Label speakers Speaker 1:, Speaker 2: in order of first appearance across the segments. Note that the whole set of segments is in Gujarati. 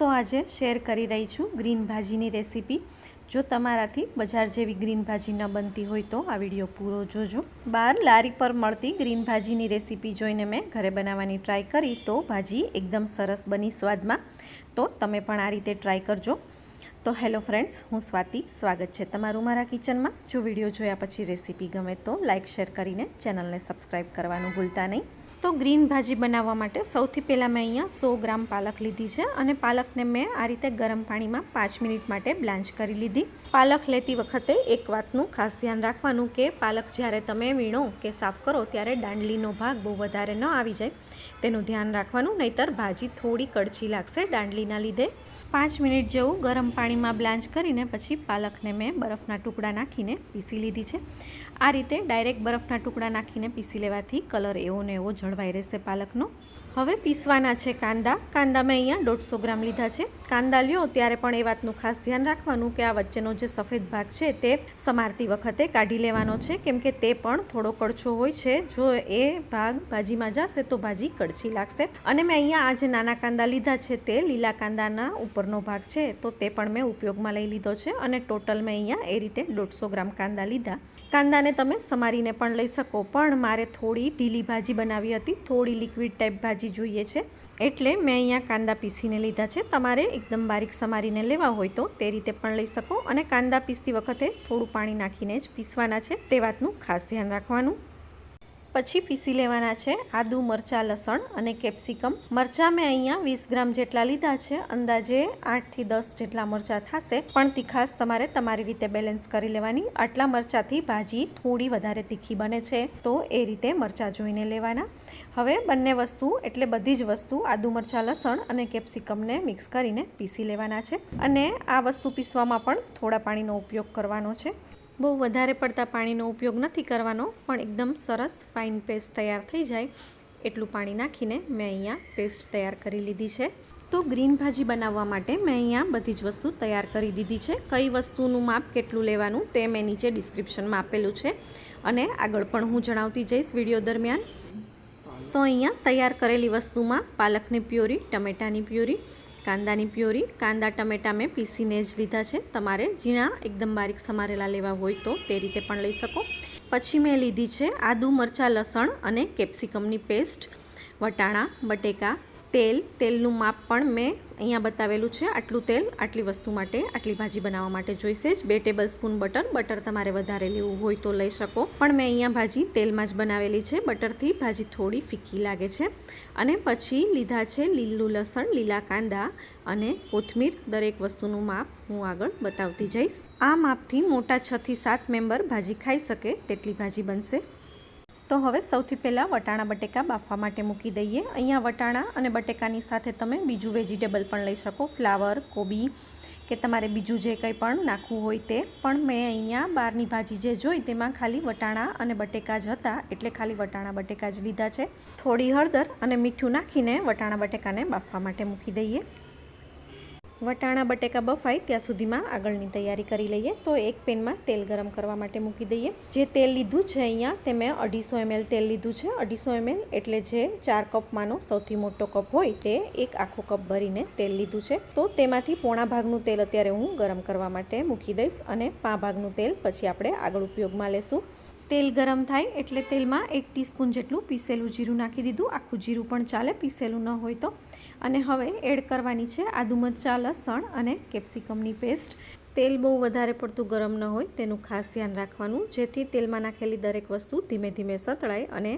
Speaker 1: તો આજે શેર કરી રહી છું ગ્રીન ભાજીની રેસીપી જો તમારાથી બજાર જેવી ગ્રીન ભાજી ન બનતી હોય તો આ વીડિયો પૂરો જોજો. બહાર લારી પર મળતી ગ્રીન ભાજીની રેસીપી જોઈને મેં ઘરે બનાવવાની ટ્રાય કરી તો ભાજી એકદમ સરસ બની સ્વાદમાં. તો તમે પણ આ રીતે ટ્રાય કરજો. તો હેલો ફ્રેન્ડ્સ હું સ્વાતિ. સ્વાગત છે તમારું મારા કિચનમાં જો વીડિયો જોયા પછી રેસીપી ગમે તો લાઇક શેર કરીને ચેનલને સબસ્ક્રાઈબ કરવાનું ભૂલતા નહીં. તો ગ્રીન ભાજી બનાવવા માટે સૌથી પહેલાં મેં અહીંયા સો ગ્રામ પાલક લીધી છે અને પાલકને મેં આ રીતે ગરમ પાણીમાં પાંચ મિનિટ માટે બ્લાન્ચ કરી લીધી. પાલક લેતી વખતે એક વાતનું ખાસ ધ્યાન રાખવાનું કે પાલક જ્યારે તમે વીણો કે સાફ કરો ત્યારે દાંડલીનો ભાગ બહુ વધારે ન આવી જાય. તેનું ધ્યાન રાખવાનું, નહીતર ભાજી થોડી કડછી લાગશે દાંડલીના લીધે. પાંચ મિનિટ જેવું ગરમ પાણીમાં બ્લાન્ચ કરીને પછી પાલકને મેં બરફના ટુકડા નાખીને પીસી લીધી છે. આ રીતે ડાયરેક્ટ બરફના ટુકડા નાખીને પીસી લેવાથી કલર એવો ને એવો જળવાઈ રહેશે પાલકનો. હવે પીસવાના છે કાંદા. કાંદા મેં અહીંયા દોઢસો ગ્રામ લીધા છે. કાંદા લ્યો ત્યારે પણ એ વાતનું ખાસ ધ્યાન રાખવાનું કે આ વચ્ચેનો જે સફેદ ભાગ છે તે સમારતી વખતે કાઢી લેવાનો છે, કેમ કે તે પણ થોડો કડછો હોય છે. જો એ ભાગ ભાજીમાં જશે તો ભાજી કડછી લાગશે. અને મેં અહીંયા આ જે નાના કાંદા લીધા છે તે લીલા કાંદાના ઉપરનો ભાગ છે, તો તે પણ મેં ઉપયોગમાં લઈ લીધો છે. અને ટોટલ મેં અહીંયા એ રીતે દોઢસો ગ્રામ કાંદા લીધા. કાંદાને તમે સમારીને પણ લઈ શકો. પણ મારે થોડી ઢીલી ભાજી બનાવી હતી. થોડી લિક્વિડ ટાઈપ ભાજી જોઈએ છે. એટલે મેં અહીંયા કાંદા પીસીને લીધા છે. તમારે એકદમ બારીક સમારીને લેવા હોય તો તે રીતે પણ લઈ શકો. અને કાંદા પીસતી વખતે થોડું પાણી નાખીને જ પીસવાના છે. તે વાતનું ખાસ ધ્યાન રાખવાનું. પછી પીસી લેવાના છે આદુ, મરચાં, લસણ અને કેપ્સિકમ. મરચાં મેં અહીંયા વીસ ગ્રામ જેટલા લીધા છે. અંદાજે આઠથી દસ જેટલા મરચાં થશે. પણ તીખાસ તમારે તમારી રીતે બેલેન્સ કરી લેવાની. આટલા મરચાંથી ભાજી થોડી વધારે તીખી બને છે. તો એ રીતે મરચાં જોઈને લેવાના. હવે બંને વસ્તુ, એટલે બધી જ વસ્તુ, આદુ, મરચાં, લસણ અને કેપ્સિકમને મિક્સ કરીને પીસી લેવાના છે. અને આ વસ્તુ પીસવામાં પણ થોડા પાણીનો ઉપયોગ કરવાનો છે. બહુ વધારે પડતા પાણીનો ઉપયોગ નથી કરવાનો, પણ એકદમ સરસ ફાઇન પેસ્ટ તૈયાર થઈ જાય. એટલું પાણી નાખીને મેં અહીંયા પેસ્ટ તૈયાર કરી લીધી છે. તો ગ્રીન ભાજી બનાવવા માટે મેં અહીંયા બધી જ વસ્તુ તૈયાર કરી દીધી છે. કઈ વસ્તુનું માપ કેટલું લેવાનું તે મેં નીચે ડિસ્ક્રિપ્શનમાં આપેલું છે. અને આગળ પણ હું જણાવતી જઈશ વીડિયો દરમિયાન. તો અહીંયા તૈયાર કરેલી વસ્તુમાં પાલકની પ્યોરી, ટમેટાની પ્યોરી કાંદાની પ્યોરી, કાંદા ટમેટા મેં પીસીને જ લીધા છે. તમારે ઝીણા એકદમ બારીક સમારેલા લેવા હોય તો તે રીતે પણ લઈ શકો. પછી મેં લીધી છે આદુ મરચાં લસણ અને કેપ્સિકમની પેસ્ટ, વટાણા, બટેકા તેલ, તેલનું માપ પણ મેં અહીંયા બતાવેલું છે. આટલું તેલ, આટલી વસ્તુ માટે, આટલી ભાજી બનાવવા માટે જોઈશે જ. બે ટેબલ સ્પૂન બટર બટર તમારે વધારે લેવું હોય તો લઈ શકો. પણ મેં અહીંયા ભાજી તેલમાં જ બનાવેલી છે. બટરથી ભાજી થોડી ફીકી લાગે છે. અને પછી લીધા છે લીલું લસણ, લીલા કાંદા અને કોથમીર. દરેક વસ્તુનું માપ હું આગળ બતાવતી જઈશ. આ માપથી મોટા છથી સાત મેમ્બર ભાજી ખાઈ શકે. તેટલી ભાજી બનશે. તો હવે સૌથી પહેલાં વટાણા બટેકા બાફવા માટે મૂકી દઈએ. અહીંયા વટાણા અને બટેકાની સાથે તમે બીજું વેજીટેબલ પણ લઈ શકો. ફ્લાવર, કોબી કે તમારે બીજું જે કંઈ પણ નાખવું હોય તે. પણ મેં અહીંયા બહારની ભાજી જે જોઈ તેમાં ખાલી વટાણા અને બટેકા જ હતા. એટલે ખાલી વટાણા બટેકા જ લીધા છે. થોડી હળદર અને મીઠું નાખીને વટાણા બટેકાને બાફવા માટે મૂકી દઈએ. વટાણા, બટેકા બફાય ત્યાં સુધીમાં આગળની તૈયારી કરી લઈએ. તો એક પેનમાં તેલ ગરમ કરવા માટે મૂકી દઈએ. જે તેલ લીધું છે અહીંયા, તે મેં અઢીસો એમએલ તેલ લીધું છે. અઢીસો એમએલ એટલે જે ચાર કપમાંનો સૌથી મોટો કપ હોય, તે એક આખો કપ ભરીને તેલ લીધું છે. તો તેમાંથી પોણા ભાગનું તેલ અત્યારે હું ગરમ કરવા માટે મૂકી દઈશ અને પા ભાગનું તેલ પછી આપણે આગળ ઉપયોગમાં લેશું. તેલ ગરમ થાય એટલે તેલમાં એક ટીસ્પૂન જેટલું પીસેલું જીરું નાખી દીધું. આખું જીરું પણ ચાલે, પીસેલું ન હોય તો. અને હવે એડ કરવાની છે આદુ મરચાં, લસણ અને કેપ્સિકમની પેસ્ટ. તેલ બહુ વધારે પડતું ગરમ ન હોય, તેનું ખાસ ધ્યાન રાખવાનું. જેથી તેલમાં નાખેલી દરેક વસ્તુ ધીમે ધીમે સતળાય અને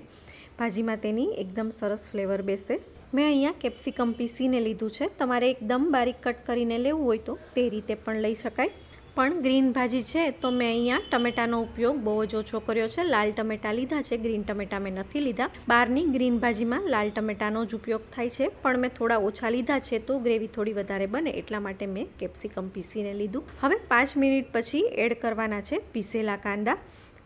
Speaker 1: ભાજીમાં તેની એકદમ સરસ ફ્લેવર બેસે. મેં અહીંયા કેપ્સિકમ પીસીને લીધું છે. તમારે એકદમ બારીક કટ કરીને લેવું હોય તો તે રીતે પણ લઈ શકાય. પણ ગ્રીન ભાજી છે, તો મેં અહીંયા ટમેટાનો ઉપયોગ બહુ જ ઓછો કર્યો છે. લાલ ટમેટા લીધા છે, ગ્રીન ટમેટા મેં નથી લીધા. બહારની ગ્રીન ભાજીમાં લાલ ટમેટાનો જ ઉપયોગ થાય છે, પણ મેં થોડા ઓછા લીધા છે, તો ગ્રેવી થોડી વધારે બને, એટલા માટે મેં કેપ્સિકમ પીસીને લીધું. હવે પાંચ મિનિટ પછી એડ કરવાના છે પીસેલા કાંદા.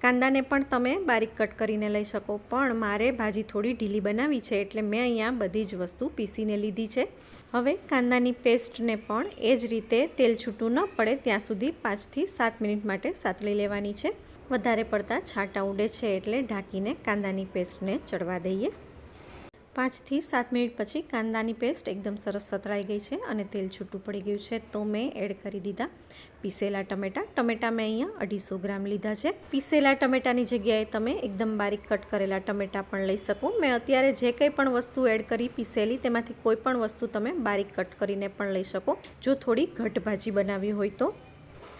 Speaker 1: કાંદાને પણ તમે બારીક કટ કરીને લઈ શકો. પણ મારે ભાજી થોડી ઢીલી બનાવી છે એટલે મેં અહીંયા બધી જ વસ્તુ પીસીને લીધી છે. હવે કાંદાની પેસ્ટને પણ એ જ રીતે તેલ છૂટું ન પડે ત્યાં સુધી પાંચથી સાત મિનિટ માટે સાતળી લેવાની છે. વધારે પડતા છાંટા ઉડે છે એટલે ઢાંકીને કાંદાની પેસ્ટને ચડવા દઈએ. પાંચથી સાત મિનિટ પછી કાંદાની પેસ્ટ એકદમ સરસ સતરાઈ ગઈ છે અને તેલ છૂટું પડી ગયું છે. તો મેં એડ કરી દીધા પીસેલા ટમેટાં. ટમેટાં મેં અહીંયા અઢીસો ગ્રામ લીધા છે. પીસેલા ટમેટાની જગ્યાએ તમે એકદમ બારીક કટ કરેલા ટમેટાં પણ લઈ શકો. મેં અત્યારે જે કંઈ પણ વસ્તુ એડ કરી પીસેલી તેમાંથી કોઈ પણ વસ્તુ તમે બારીક કટ કરીને પણ લઈ શકો. જો થોડી ઘટ ભાજી બનાવી હોય તો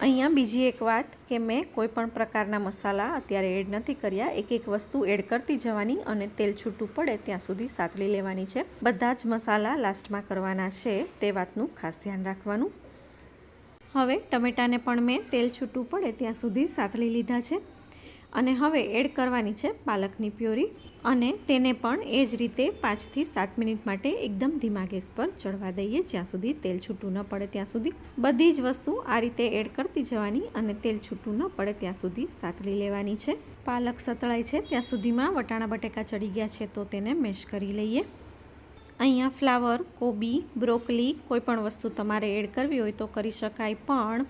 Speaker 1: અહીંયા બીજી એક વાત કે મેં કોઈ પણ પ્રકારના મસાલા અત્યારે એડ નથી કર્યા. એક એક વસ્તુ એડ કરતી જવાની અને તેલ છૂટું પડે ત્યાં સુધી સાતળી લેવાની છે. બધા જ મસાલા લાસ્ટમાં કરવાના છે તે વાતનું ખાસ ધ્યાન રાખવાનું. હવે ટમેટાને પણ મેં તેલ છૂટું પડે ત્યાં સુધી સાતળી લીધા છે. અને હવે એડ કરવાની છે પાલકની પ્યોરી અને તેને પણ એ જ રીતે પાંચથી સાત મિનિટ માટે એકદમ ધીમા ગેસ પર ચડવા દઈએ જ્યાં સુધી તેલ છૂટું ન પડે ત્યાં સુધી. બધી જ વસ્તુ આ રીતે એડ કરતી જવાની અને તેલ છૂટું ન પડે ત્યાં સુધી સાતળી લેવાની છે. પાલક સતળાય છે ત્યાં સુધીમાં વટાણા બટેકા ચડી ગયા છે તો તેને મેશ કરી લઈએ. અહીંયા ફ્લાવર, કોબી, બ્રોકલી કોઈ પણ વસ્તુ તમારે એડ કરવી હોય તો કરી શકાય પણ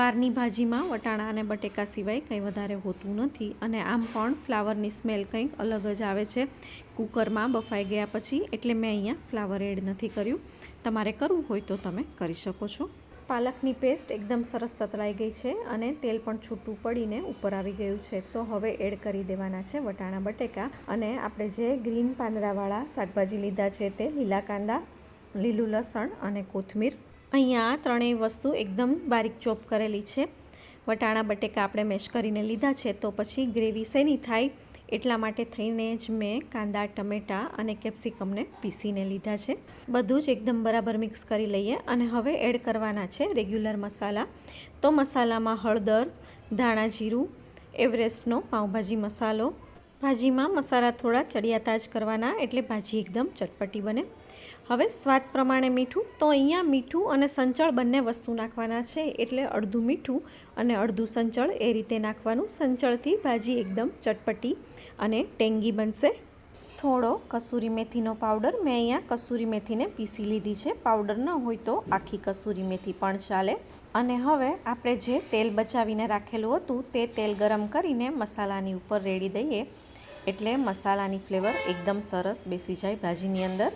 Speaker 1: બહારની ભાજીમાં વટાણા અને બટેકા સિવાય કંઈ વધારે હોતું નથી અને આમ પણ ફ્લાવરની સ્મેલ કંઈક અલગ જ આવે છે. કુકરમાં બફાઈ ગયા પછી એટલે મેં અહીંયા ફ્લાવર એડ નથી કર્યું. તમારે કરવું હોય તો તમે કરી શકો છો. પાલકની પેસ્ટ એકદમ સરસ સતળાઈ ગઈ છે અને તેલ પણ છૂટું પડીને ઉપર આવી ગયું છે. તો હવે એડ કરી દેવાના છે વટાણા, બટેકા અને આપણે જે ગ્રીન પાંદડાવાળા શાકભાજી લીધા છે તે લીલા કાંદા, લીલું લસણ અને કોથમીર અહીંયા ત્રણેય વસ્તુ એકદમ બારીક ચોપ કરેલી છે. વટાણા, બટેકા આપણે મેશ કરીને લીધા છે તો પછી ગ્રેવી શેની થાય એટલા માટે થઈને જ મેં કાંદા, ટમેટાં અને કેપ્સિકમને પીસીને લીધા છે. બધું જ એકદમ બરાબર મિક્સ કરી લઈએ અને હવે એડ કરવાના છે રેગ્યુલર મસાલા. તો મસાલામાં હળદર, ધાણા જીરું, એવરેસ્ટનો પાઉંભાજી મસાલો. ભાજીમાં મસાલા થોડા ચડિયાતા જ કરવાના એટલે ભાજી એકદમ ચટપટી બને. હવે સ્વાદ પ્રમાણે મીઠું. તો અહીંયા મીઠું અને સંચળ બંને વસ્તુ નાખવાના છે. એટલે અડધું મીઠું અને અડધું સંચળ એ રીતે નાખવાનું. સંચળથી ભાજી એકદમ ચટપટી અને ટેંગી બનશે. થોડો કસૂરી મેથીનો પાવડર મેં અહીંયા કસૂરી મેથીને પીસી લીધી છે. પાવડર ન હોય તો આખી કસૂરી મેથી પણ ચાલે. અને હવે આપણે જે તેલ બચાવીને રાખેલું હતું તે તેલ ગરમ કરીને મસાલાની ઉપર રેડી દઈએ. એટલે મસાલાની ફ્લેવર એકદમ સરસ બેસી જાય ભાજીની અંદર.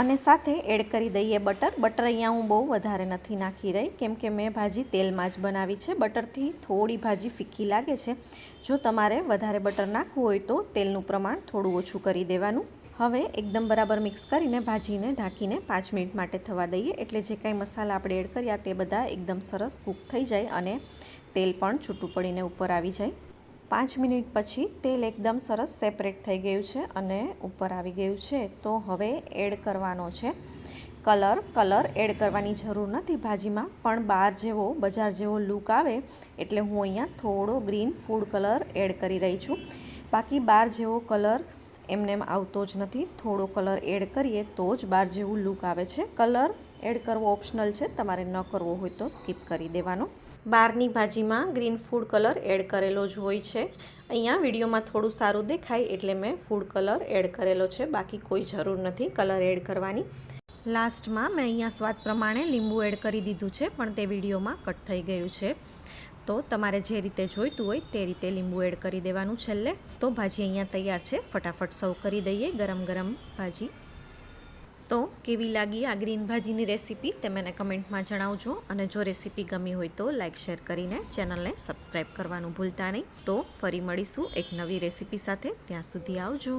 Speaker 1: અને સાથે એડ કરી દઈએ બટર. બટર અહીંયા હું બહુ વધારે નથી નાખી રહી, કેમ કે મેં ભાજી તેલમાં જ બનાવી છે. બટરથી થોડી ભાજી ફીકી લાગે છે. જો તમારે વધારે બટર નાખવું હોય તો તેલનું પ્રમાણ થોડું ઓછું કરી દેવાનું. હવે એકદમ બરાબર મિક્સ કરીને ભાજીને ઢાંકીને પાંચ મિનિટ માટે થવા દઈએ. એટલે જે કાંઈ મસાલા આપણે એડ કર્યા તે બધા એકદમ સરસ કૂક થઈ જાય અને તેલ પણ છૂટું પડીને ઉપર આવી જાય. પાંચ મિનિટ પછી તેલ એકદમ સરસ સેપરેટ થઈ ગયું છે અને ઉપર આવી ગયું છે. તો હવે એડ કરવાનો છે. કલર કલર એડ કરવાની જરૂર નથી. ભાજીમાં પણ બહાર જેવો, બજાર જેવો લુક આવે એટલે હું અહીંયા થોડો ગ્રીન ફૂડ કલર એડ કરી રહી છું. બાકી બહાર જેવો કલર એમને એમ આવતો જ નથી. થોડો કલર એડ કરીએ તો જ બહાર જેવું લુક આવે છે. કલર એડ કરવો ઓપ્શનલ છે. તમારે ન કરવો હોય તો સ્કીપ કરી દેવાનો. બહારની ભાજીમાં ગ્રીન ફૂડ કલર એડ કરેલો જ હોય છે. અહીંયા વિડીયોમાં થોડું સારું દેખાય એટલે મેં ફૂડ કલર એડ કરેલો છે. બાકી કોઈ જરૂર નથી કલર એડ કરવાની. લાસ્ટમાં મેં અહીંયા સ્વાદ પ્રમાણે લીંબુ એડ કરી દીધું છે, પણ તે વિડીયોમાં કટ થઈ ગયું છે. તો તમારે જે રીતે જોઈતું હોય તે રીતે લીંબુ એડ કરી દેવાનું છેલ્લે. તો ભાજી અહીંયા તૈયાર છે. ફટાફટ સર્વ કરી દઈએ ગરમ ગરમ ભાજી. તો કેવી લાગી આ ગ્રીન ભાજીની રેસીપી તે મને કમેન્ટમાં જણાવજો. અને જો રેસીપી ગમી હોય તો લાઇક શેર કરીને ચેનલને સબસ્ક્રાઈબ કરવાનું ભૂલતા નહીં. તો ફરી મળીશું એક નવી રેસીપી સાથે. ત્યાં સુધી આવજો.